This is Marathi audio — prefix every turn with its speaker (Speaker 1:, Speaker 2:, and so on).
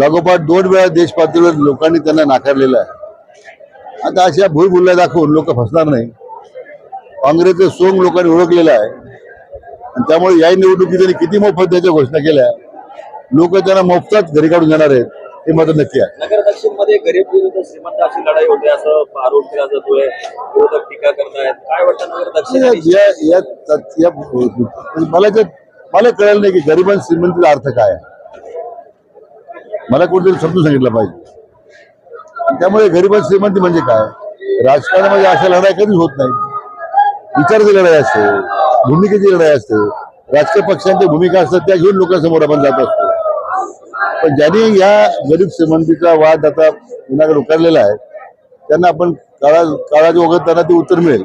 Speaker 1: लागोपाठ दोन वेळा देश पातळीवर लोकांनी त्यांना नाकारलेलं आहे. आता अशा भूलभुल्या दाखवून लोक फसणार नाही. काँग्रेसचं सोंग लोकांनी ओळखलेलं आहे. आणि त्यामुळे या निवडणुकीत त्यांनी किती मोफत द्यायच्या घोषणा केल्या. लोक त्यांना मोफतच घरी काढून जाणार आहेत हे मात्र नक्की आहे.
Speaker 2: नगर दक्षिणमध्ये गरीब विरुद्ध श्रीमंत अशी लढाई होते असं आरोप केला जातोय विरोधक टीका करतायत. काय वाटतं नगर दक्षिण
Speaker 1: मला मला कळलं नाही की गरिबां श्रीमंतीचा अर्थ काय आहे. मला कोणतरी समजून सांगितलं पाहिजे. त्यामुळे गरिबां श्रीमंती म्हणजे काय? राजकारणामध्ये अशा लढाई कधीच होत नाही. विचाराची लढाई असते भूमिकेची लढाई असते. राजकीय पक्षांच्या भूमिका असतात त्या घेऊन लोकांसमोर आपण जात असतो. पण ज्यांनी या गरीब श्रीमंतीचा वाद आता विनाकडे उकारलेला आहे त्यांना आपण काळा काळाच्या वगैरे त्यांना ते उत्तर मिळेल.